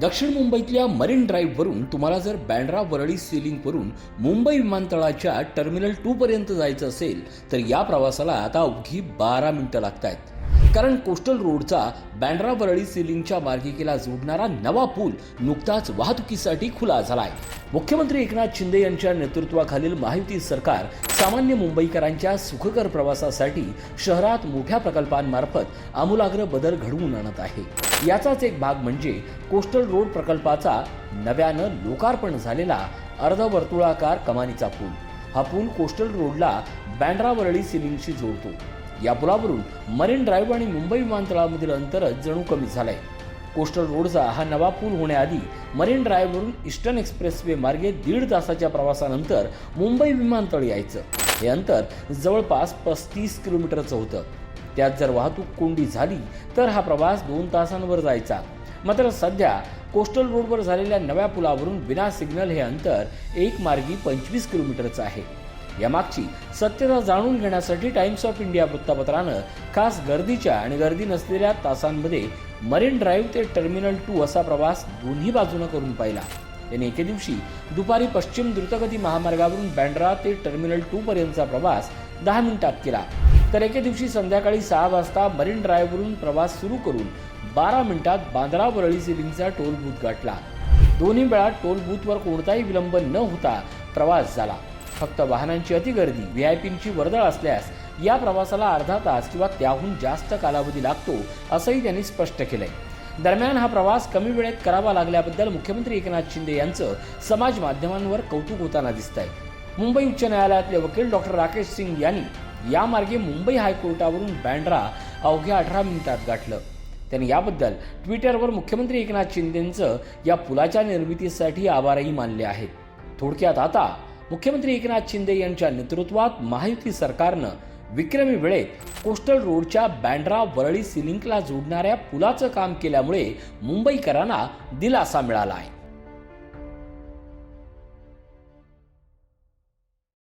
दक्षिण मुंबईतल्या मरीन ड्राईव्हवरून तुम्हाला जर बँड्रा वरळी सिलिंगवरून मुंबई विमानतळाच्या टर्मिनल टू पर्यंत जायचं असेल तर या प्रवासाला आता अवघी बारा मिनिटं लागत आहेत कारण कोस्टल रोडचा बँड्रा वरळी सिलिंगच्या मार्गिकेला जोडणारा नवा पूल नुकताच वाहतुकीसाठी खुला झाला आहे मुख्यमंत्री एकनाथ शिंदे यांच्या नेतृत्वाखालील महायुती सरकार सामान्य मुंबईकरांच्या सुखकर प्रवासासाठी शहरात मोठ्या प्रकल्पांमार्फत आमूलाग्र बदल घडवून आणत आहे. याचाच एक भाग म्हणजे कोस्टल रोड प्रकल्पाचा नव्यानं लोकार्पण झालेला अर्धवर्तुळाकार कमानीचा पूल. हा पूल कोस्टल रोडला बँड्रा वरळी सिलिंगशी जोडतो. या पुलावरून मरीन ड्राईव्ह आणि मुंबई विमानतळामधील अंतरच जणू कमी झालंय. कोस्टल रोडचा हा नवा पूल होण्याआधी मरीन ड्राईव्हवरून ईस्टर्न एक्सप्रेसवे मार्गे दीड तासाच्या प्रवासानंतर मुंबई विमानतळ यायचं. हे अंतर जवळपास पस्तीस किलोमीटरचं होतं. त्यात जर वाहतूक कोंडी झाली तर हा प्रवास दोन तासांवर जायचा. मात्र सध्या कोस्टल रोडवर झालेल्या नव्या पुलावरून विना सिग्नल हे अंतर एक मार्गी पंचवीस किलोमीटरचं आहे. यामागची सत्यता जाणून घेण्यासाठी टाइम्स ऑफ इंडिया वृत्तपत्रानं खास गर्दीच्या आणि गर्दी नसलेल्या तासांमध्ये मरीन ड्राईव्ह ते टर्मिनल टू असा प्रवास दोन्ही बाजूनं करून पाहिला. त्यांनी एके दिवशी दुपारी पश्चिम द्रुतगती महामार्गावरून बँड्रा ते टर्मिनल टू पर्यंतचा प्रवास दहा मिनिटात केला. तर एके दिवशी संध्याकाळी सहा वाजता मरीन ड्राईव्हवरून प्रवास सुरू करून बारा मिनिटात बांद्रा वरळी सिलिंगचा टोल बूथ गाठला. दोन्ही वेळा टोल बूथवर कोणताही विलंब न होता प्रवास झाला. फक्त वाहनांची अतिगर्दी व्ही आय पींची वर्दळ असल्यास या प्रवासाला अर्धा तास किंवा त्याहून जास्त कालावधी लागतो असंही त्यांनी स्पष्ट केलंय. दरम्यान हा प्रवास कमी वेळेत करावा लागल्याबद्दल मुख्यमंत्री एकनाथ शिंदे यांचं समाज माध्यमांवर कौतुक होताना दिसत आहे मुंबई उच्च न्यायालयातले वकील डॉक्टर राकेश सिंग यांनी यामार्गे मुंबई हायकोर्टावरून बँड्रा अवघ्या अठरा मिनिटात गाठलं. त्यांनी याबद्दल ट्विटरवर मुख्यमंत्री एकनाथ शिंदेंचं या पुलाच्या निर्मितीसाठी आभारही मानले आहेत. थोडक्यात आता मुख्यमंत्री एकनाथ शिंदे यांच्या नेतृत्वात महायुती सरकारनं विक्रमी वेळेत कोस्टल रोडच्या बँड्रा वरळी सिलिंकला जोडणाऱ्या पुलाचं काम केल्यामुळे मुंबईकरांना दिलासा मिळाला आहे.